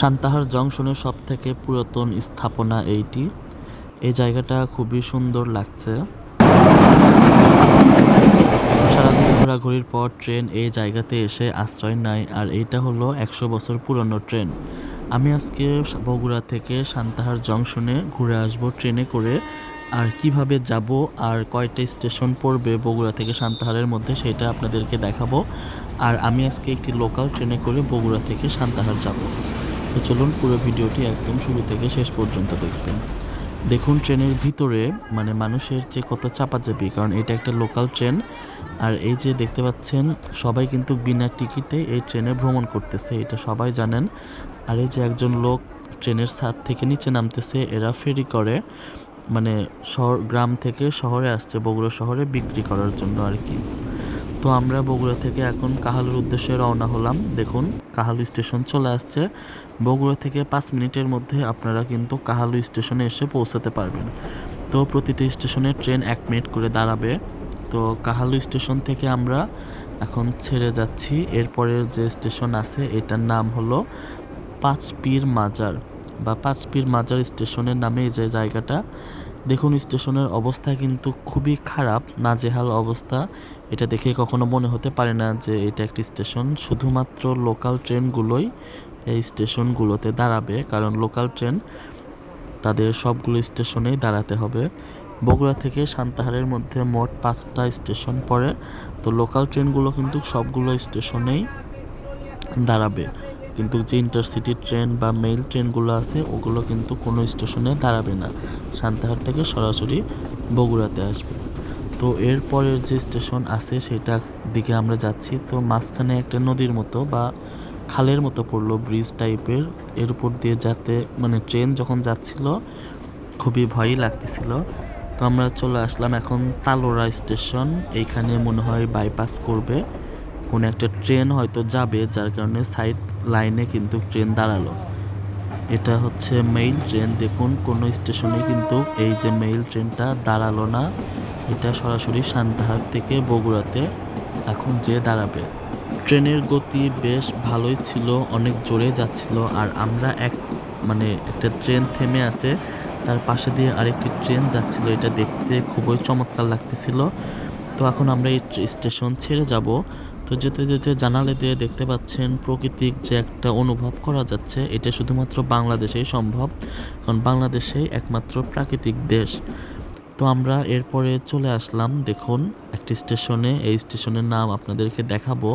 সান্তাহার জংশনের সব থেকে পুরাতন স্থাপনা এইটি। এই জায়গাটা খুবই সুন্দর লাগছে। সারাদিন ঘোরাঘুরির পর ট্রেন এই জায়গাতে এসে আশ্রয় নেয়, আর এইটা হলো একশো বছর পুরনো ট্রেন। আমি আজকে বগুড়া থেকে সান্তাহার জংশনে ঘুরে আসব ট্রেনে করে, আর কীভাবে যাব আর কয়টা স্টেশন পড়বে বগুড়া থেকে সান্তাহারের মধ্যে সেটা আপনাদেরকে দেখাবো। আর আমি আজকে একটি লোকাল ট্রেনে করে বগুড়া থেকে সান্তাহার যাব। তো চলুন পুরো ভিডিওটি একদম শুরু থেকে শেষ পর্যন্ত দেখবেন। দেখুন ট্রেনের ভিতরে মানে মানুষের যে কত চাপা চাপাচাপি, কারণ এটা একটা লোকাল ট্রেন আর এই যে দেখতে পাচ্ছেন, সবাই কিন্তু বিনা টিকিটে এই ট্রেনে ভ্রমণ করতেছে, এটা সবাই জানেন। আর এই যে একজন লোক ট্রেনের ছাদ থেকে নিচে নামতেছে, এরা ফেরি করে মানে শহর, গ্রাম থেকে শহরে আসছে, বগুড়া শহরে বিক্রি করার জন্য আর কি। তো আমরা বগুড়া থেকে এখন কাহালুর উদ্দেশ্যে রওনা হলাম। দেখুন, কাহালু স্টেশন চলে আসছে। বগুড়া থেকে পাঁচ মিনিটের মধ্যে আপনারা কিন্তু কাহালু স্টেশনে এসে পৌঁছাতে পারবেন। তো প্রতিটি স্টেশনে ট্রেন এক মিনিট করে দাঁড়াবে। তো কাহালু স্টেশন থেকে আমরা এখন ছেড়ে যাচ্ছি। এরপরের যে স্টেশন আছে, এটার নাম হলো পাঁচপীর মাজার। বা পাঁচপীর মাজার স্টেশনের নামে যে জায়গাটা দেখুন, স্টেশনের অবস্থা কিন্তু খুবই খারাপ, নাজেহাল অবস্থা। এটা দেখে কখনো মনে হতে পারে না যে এটা একটি স্টেশন। শুধুমাত্র লোকাল ট্রেনগুলোই এই স্টেশনগুলোতে দাঁড়াবে, কারণ লোকাল ট্রেন তাদের সবগুলো স্টেশনেই দাঁড়াতে হবে। বগুড়া থেকে সান্তাহারের মধ্যে মোট পাঁচটা স্টেশন পড়ে। তো লোকাল ট্রেনগুলো কিন্তু সবগুলো স্টেশনেই দাঁড়াবে। কিন্তু যে ইন্টারসিটি ট্রেন বা মেইল ট্রেনগুলো আছে, ওগুলো কিন্তু কোনো স্টেশনে দাঁড়াবে না। সান্তাহার থেকে সরাসরি বগুড়াতে আসবে। তো এরপরের যে স্টেশন আছে, সেটা দিকে আমরা যাচ্ছি। তো মাঝখানে একটা নদীর মতো বা খালের মতো পড়ল ব্রিজ টাইপের এর। উপর দিয়ে যাতে মানে ট্রেন যখন যাচ্ছিল, খুবই ভয়ই লাগতেছিল। তো আমরা চলে আসলাম এখন তালোরা স্টেশন এইখানে মনে হয় বাইপাস করবে। কোনো একটা ট্রেন হয়তো যাবে, যার কারণে সাইড লাইনে কিন্তু ট্রেন দাঁড়াল। এটা হচ্ছে মেইল ট্রেন দেখুন, কোনো স্টেশনে কিন্তু এই যে মেইল ট্রেনটা দাঁড়াল না। এটা সরাসরি সান্তাহার থেকে বগুড়াতে এখন যে দাঁড়াবে। ট্রেনের গতি বেশ ভালোই ছিল, অনেক জোরে যাচ্ছিল। আর আমরা এক মানে একটা ট্রেন থেমে আছে, তার পাশে দিয়ে আরেকটি ট্রেন যাচ্ছিল। এটা দেখতে খুবই চমৎকার লাগতেছিল। তো এখন আমরা এই স্টেশন ছেড়ে যাব। তো যেতে যেতে জানালে দিয়ে দেখতে পাচ্ছেন প্রকৃতিক যে একটা অনুভব করা যাচ্ছে, এটা শুধুমাত্র বাংলাদেশেই সম্ভব, কারণ বাংলাদেশেই একমাত্র প্রাকৃতিক দেশ। তো আমরা এরপরে চলে আসলাম, দেখুন, একটি স্টেশনে, এই স্টেশনের নাম আপনাদেরকে দেখাবো।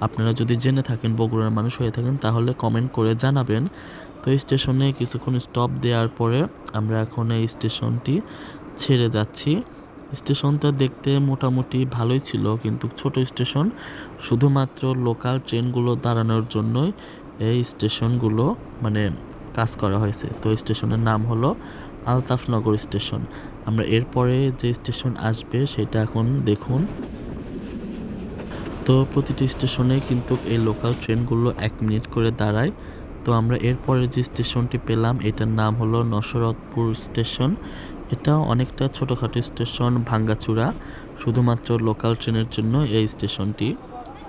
আপনারা যদি জেনে থাকেন, বগুড়ার মানুষ হয়ে থাকেন, তাহলে কমেন্ট করে জানাবেন। তো এই স্টেশনে কিছুক্ষণ স্টপ দেওয়ার পরে আমরা এখন এই স্টেশনটি ছেড়ে যাচ্ছি। স্টেশনটা দেখতে মোটামুটি ভালোই ছিল, কিন্তু ছোট স্টেশন। শুধুমাত্র লোকাল ট্রেনগুলো দাঁড়ানোর জন্যই এই স্টেশনগুলো মানে কাজ করা হয়েছে। তো স্টেশনের নাম হলো আলতাফনগর স্টেশন। আমরা এরপরে যে স্টেশন আসবে সেটা এখন দেখুন। তো প্রতিটি স্টেশনে কিন্তু এই লোকাল ট্রেনগুলো এক মিনিট করে দাঁড়ায়। তো আমরা এরপরে যে স্টেশনটি পেলাম, এটার নাম হলো নসরতপুর স্টেশন। এটা অনেকটা ছোটোখাটো স্টেশন ভাঙ্গাচূড়া, শুধুমাত্র লোকাল ট্রেনের জন্য এই স্টেশনটি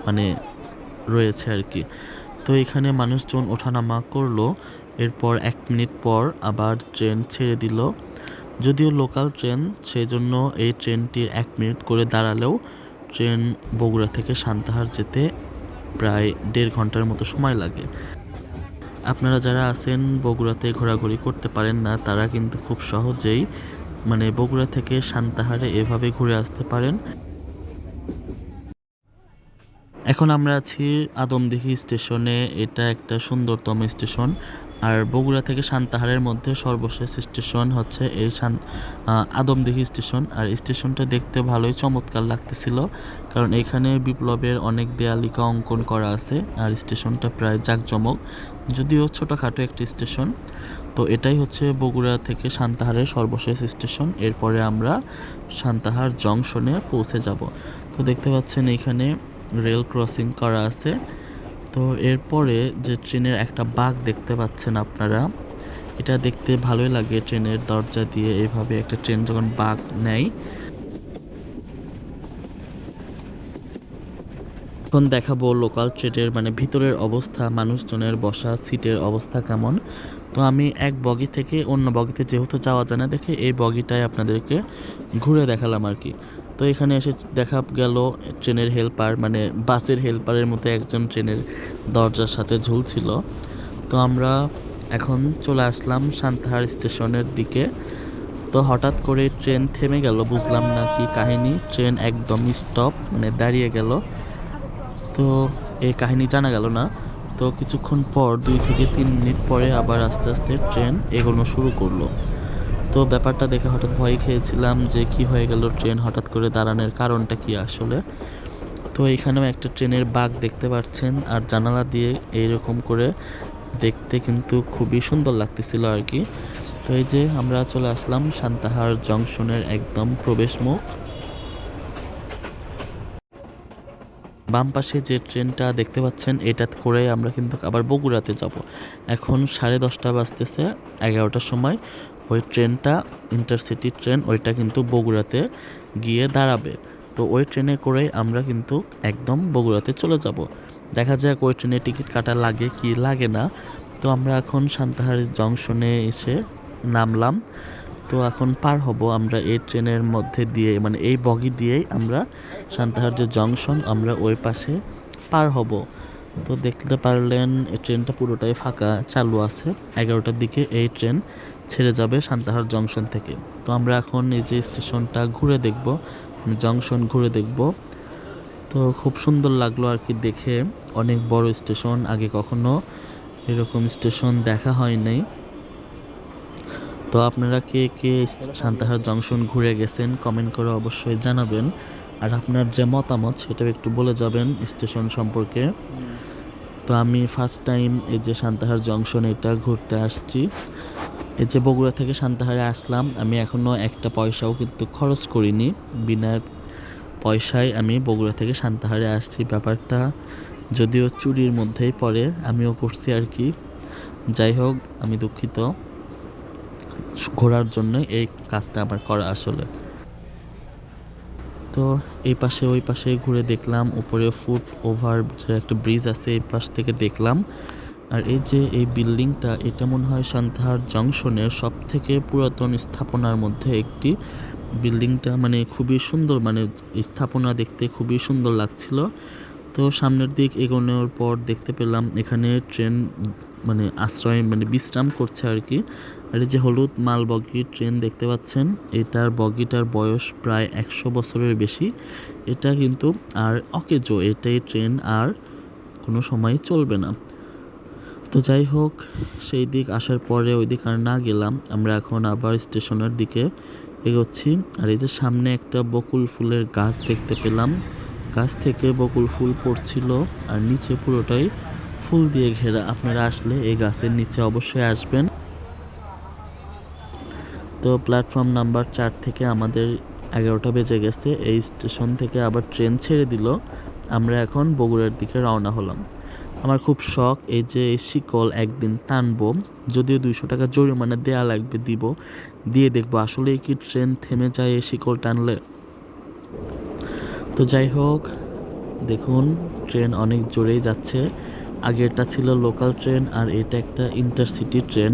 মানে রয়েছে আর কি। তো এখানে মানুষজন ওঠানামা করল, এরপর এক মিনিট পর আবার ট্রেন ছেড়ে দিল। যদিও লোকাল ট্রেন সেই জন্য এই ট্রেনটির এক মিনিট করে দাঁড়ালেও ট্রেন বগুড়া থেকে সান্তাহার যেতে প্রায় দেড় ঘণ্টার মতো সময় লাগে। আপনারা যারা আছেন বগুড়াতে ঘোরাঘুরি করতে পারেন না, তারা কিন্তু খুব সহজেই মানে বগুড়া থেকে শান্তাহারে এভাবে ঘুরে আসতে পারেন। এখন আমরা আছি আদমদিঘি স্টেশনে, এটা একটা সুন্দরতম স্টেশন। আর বগুড়া থেকে সান্তাহারের মধ্যে সর্বশেষ স্টেশন হচ্ছে এই শান আদমদিঘি স্টেশন। আর স্টেশনটা দেখতে ভালোই চমৎকার লাগতেছিল, কারণ এখানে বিপ্লবের অনেক দেয়ালিকা অঙ্কন করা আছে, আর স্টেশনটা প্রায় জাঁকজমক, যদিও ছোটোখাটো একটি স্টেশন। তো এটাই হচ্ছে বগুড়া থেকে সান্তাহারের সর্বশেষ স্টেশন। এরপরে আমরা সান্তাহার জংশনে পৌঁছে যাব। তো দেখতে পাচ্ছেন এখানে রেল ক্রসিং করা আছে। তো এরপরে যে ট্রেনের একটা বাঘ দেখতে পাচ্ছেন আপনারা, এটা দেখতে ভালোই লাগে ট্রেনের দরজা দিয়ে এইভাবে একটা ট্রেন যখন বাঘ নেয়। এখন দেখাবো লোকাল ট্রেনের মানে ভিতরের অবস্থা, মানুষজনের বসা, সিটের অবস্থা কেমন। তো আমি এক বগি থেকে অন্য বগিতে যেহেতু যাওয়া যায় না দেখে, এই বগিটাই আপনাদেরকে ঘুরে দেখালাম আর কি। তো এখানে এসে দেখা গেল ট্রেনের হেল্পার মানে বাসের হেল্পারের মতো একজন ট্রেনের দরজার সাথে ঝুলছিল। তো আমরা এখন চলে আসলাম সান্তাহার স্টেশনের দিকে। তো হঠাৎ করে ট্রেন থেমে গেল, বুঝলাম না কি কাহিনী। ট্রেন একদম স্টপ মানে দাঁড়িয়ে গেল। তো এই কাহিনী জানা গেল না। তো কিছুক্ষণ পর, দুই থেকে তিন মিনিট পরে আবার আস্তে আস্তে ট্রেন এগোনো শুরু করল। তো ব্যাপারটা দেখে হঠাৎ ভয় খেয়েছিলাম যে কি হয়ে গেল ট্রেন হঠাৎ করে দাঁড়ানোর কারণটা কি আসলে। তো এখানেও একটা ট্রেনের বাঘ দেখতে পাচ্ছেন আর জানালা দিয়ে এইরকম করে দেখতে কিন্তু খুবই সুন্দর লাগতেছিল আর কি। তো এই যে আমরা চলে আসলাম সান্তাহার জংশনের একদম প্রবেশ মুখ। বাম পাশে যে ট্রেনটা দেখতে পাচ্ছেন এটা করে আমরা কিন্তু আবার বগুড়াতে যাব। এখন সাড়ে দশটা বাজতেছে, এগারোটার সময়। ওই ট্রেনটা ইন্টারসিটি ট্রেন ওইটা কিন্তু বগুড়াতে গিয়ে দাঁড়াবে। তো ওই ট্রেনে করেই আমরা কিন্তু একদম বগুড়াতে চলে যাব। দেখা যাক ওই ট্রেনে টিকিট কাটা লাগে কি লাগে না। তো আমরা এখন সান্তাহার জংশনে এসে নামলাম। তো এখন পার হব আমরা এই ট্রেনের মধ্যে দিয়ে মানে এই বগি দিয়েই আমরা সান্তাহার যে জংশন আমরা ওই পাশে পার হব। তো দেখতে পারলেন, এই ট্রেনটা পুরোটাই ফাঁকা চালু আছে। এগারোটার দিকে এই ট্রেন ছেড়ে যাবে সান্তাহার জংশন থেকে। তো আমরা এখন এই যে স্টেশনটা ঘুরে দেখব জংশন ঘুরে দেখব। তো খুব সুন্দর লাগল আর কি দেখে। অনেক বড় স্টেশন, আগে কখনো এরকম স্টেশন দেখা হয় নাই তো আপনারা কে কে সান্তাহার জংশন ঘুরে গেছেন কমেন্ট করে অবশ্যই জানাবেন। আর আপনার যে মতামত সেটাও একটু বলে যাবেন স্টেশন সম্পর্কে। তো আমি ফার্স্ট টাইম এই যে সান্তাহার জংশন এটা ঘুরতে আসছি। এই যে বগুড়া থেকে শান্তাহারে আসলাম, আমি এখনও একটা পয়সাও কিন্তু খরচ করিনি। বিনা পয়সায় আমি বগুড়া থেকে শান্তাহারে আসছি। ব্যাপারটা যদিও চুরির মধ্যেই পড়ে, আমিও করছি আর কি। যাই হোক, আমি দুঃখিত। ঘোরার জন্য এই কাজটা আমার করা আসলে। তো এই পাশে ওই পাশে ঘুরে দেখলাম, উপরে ফুট ওভার যে একটা ব্রিজ আছে, এই পাশ থেকে দেখলাম। আর এই যে এই বিল্ডিংটা, এটা মনে হয় সান্তাহার জংশনের সব থেকে পুরাতন স্থাপনার মধ্যে একটি। বিল্ডিংটা মানে খুবই সুন্দর মানে স্থাপনা দেখতে খুবই সুন্দর লাগছিল। তো সামনের দিক এগোনোর পর দেখতে পেলাম এখানে ট্রেন মানে আশ্রয় মানে বিশ্রাম করছে আর কি। আর এই যে হলুদ মাল বগি ট্রেন দেখতে পাচ্ছেন, এটার বগিটার বয়স প্রায় একশো বছরের বেশি। এটা কিন্তু আর অকেজো, এটাই ট্রেন আর কোনো সময় চলবে না। তো যাই হোক, সেই দিক আসার পরে ওই দিক আর না গেলাম। আমরা এখন আবার স্টেশনের দিকে এগোচ্ছি। আর এই যে সামনে একটা বকুল ফুলের গাছ দেখতে পেলাম। গাছ থেকে বকুল ফুল পড়ছিল আর নিচে পুরোটাই ফুল দিয়ে ঘেরা। আপনারা আসলে এই গাছের নিচে অবশ্যই আসবেন। তো প্ল্যাটফর্ম নাম্বার চার থেকে আমাদের এগারোটা বেজে গেছে। এই স্টেশন থেকে আবার ট্রেন ছেড়ে দিল। আমরা এখন বগুড়ার দিকে রওনা হলাম। আমার খুব শখ এই যে শিকল একদিন টানবো, যদিও দুইশো টাকা জরিমানা দেয়া লাগবে, দিব। দিয়ে দেখব আসলে কি ট্রেন থেমে যায় এই শিকল টানলে। তো যাই হোক, দেখুন, ট্রেন অনেক জোরেই যাচ্ছে। আগেরটা ছিল লোকাল ট্রেন আর এটা একটা ইন্টারসিটি ট্রেন।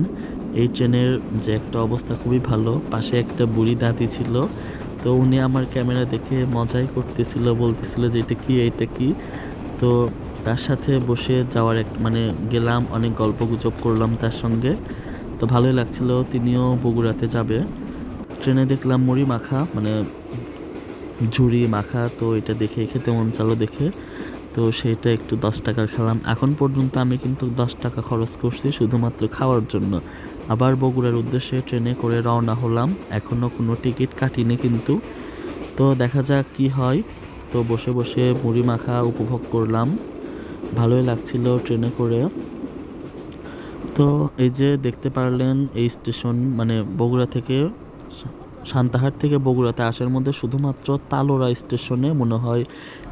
এই ট্রেনের যে একটা অবস্থা খুবই ভালো, পাশে একটা বুড়ি দাদি ছিল। তো উনি আমার ক্যামেরা দেখে মজাই করতেছিল, বলতেছিল যে এটা কি এটা কি? তো তার সাথে বসে যাওয়ার এক মানে গেলাম, অনেক গল্প গুজব করলাম তার সঙ্গে। তো ভালোই লাগছিল, তিনিও বগুড়াতে যাবে। ট্রেনে দেখলাম মুড়ি মাখা মানে ঝুড়ি মাখা, তো এটা দেখে খেতে মন চালো দেখে। তো সেটা একটু দশ টাকার খেলাম। এখন পর্যন্ত আমি কিন্তু দশ টাকা খরচ করছি শুধুমাত্র খাওয়ার জন্য। আবার বগুড়ার উদ্দেশ্যে ট্রেনে করে রওনা হলাম। এখনও কোনো টিকিট কাটিনি কিন্তু। তো দেখা যাক কি হয়। তো বসে বসে মুড়ি মাখা উপভোগ করলাম। ভালোই লাগছিল ট্রেনে করে। তো এই যে দেখতে পারলেন এই স্টেশন মানে বগুড়া থেকে সান্তাহার থেকে বগুড়াতে আসার মধ্যে শুধুমাত্র তালোরা স্টেশনে মনে হয়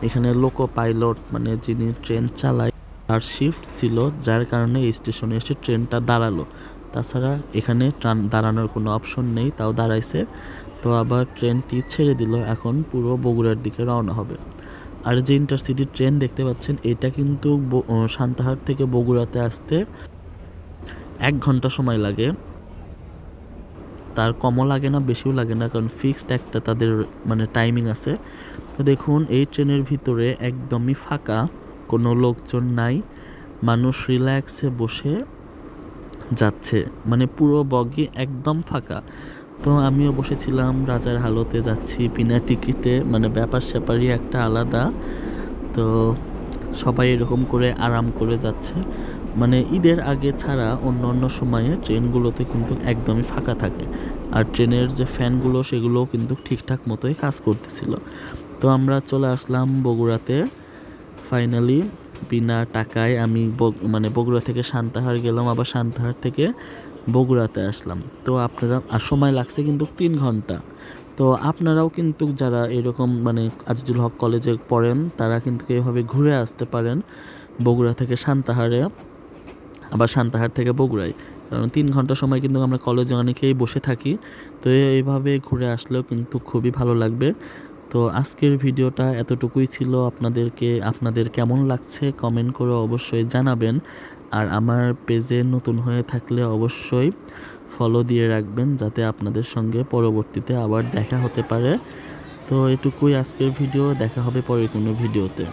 এখানে লোকো পাইলট মানে যিনি ট্রেন চালায় আর শিফট ছিল, যার কারণে এই স্টেশনে এসে ট্রেনটা দাঁড়াল। তাছাড়া এখানে ট্রান, দাঁড়ানোর কোনো অপশন নেই, তাও দাঁড়াইছে। তো আবার ট্রেনটি ছেড়ে দিল, এখন পুরো বগুড়ার দিকে রওনা হবে। আর যে ইন্টারসিটি ট্রেন দেখতে পাচ্ছেন, এটা কিন্তু সান্তাহার থেকে বগুড়াতে আসতে এক ঘণ্টা সময় লাগে। তার কমও লাগে না, বেশিও লাগে না, কারণ ফিক্সড একটা তাদের মানে টাইমিং আছে। তো দেখুন, এই ট্রেনের ভিতরে একদমই ফাঁকা, কোনো লোকজন নাই, মানুষ রিল্যাক্সে বসে যাচ্ছে। মানে পুরো বগি একদম ফাঁকা। তো আমিও বসেছিলাম, রাজার হালতে যাচ্ছি, বিনা টিকিটে মানে ব্যাপার স্যাপারই একটা আলাদা। তো সবাই এরকম করে আরাম করে যাচ্ছে। মানে ঈদের আগে ছাড়া অন্য অন্য সময়ে ট্রেনগুলোতে কিন্তু একদমই ফাঁকা থাকে। আর ট্রেনের যে ফ্যানগুলো, সেগুলোও কিন্তু ঠিকঠাক মতোই কাজ করতেছিল। তো আমরা চলে আসলাম বগুড়াতে। ফাইনালি বিনা টাকায় আমি মানে বগুড়া থেকে সান্তাহার গেলাম, আবার সান্তাহার থেকে বগুড়াতে আসলাম। তো আপনারা, আর সময় লাগছে কিন্তু তিন ঘণ্টা। তো আপনারাও কিন্তু যারা এরকম মানে আজিজুল হক কলেজে পড়েন, তারা কিন্তু এভাবে ঘুরে আসতে পারেন বগুড়া থেকে সান্তাহারে, আবার সান্তাহার থেকে বগুড়ায়। কারণ তিন ঘণ্টা সময় কিন্তু আমরা কলেজে অনেকেই বসে থাকি। তো এইভাবে ঘুরে আসলেও কিন্তু খুবই ভালো লাগবে। তো আজকের ভিডিওটা এতটুকুই ছিল। আপনাদেরকে, আপনাদের কেমন লাগছে কমেন্ট করে অবশ্যই জানাবেন। আর আমার পেজে নতুন হয়ে থাকলে অবশ্যই ফলো দিয়ে রাখবেন যাতে আপনাদের সঙ্গে পরবর্তীতে আবার দেখা হতে পারে। তো এটুকুই আজকের ভিডিও দেখা হবে পরে কোনো ভিডিওতে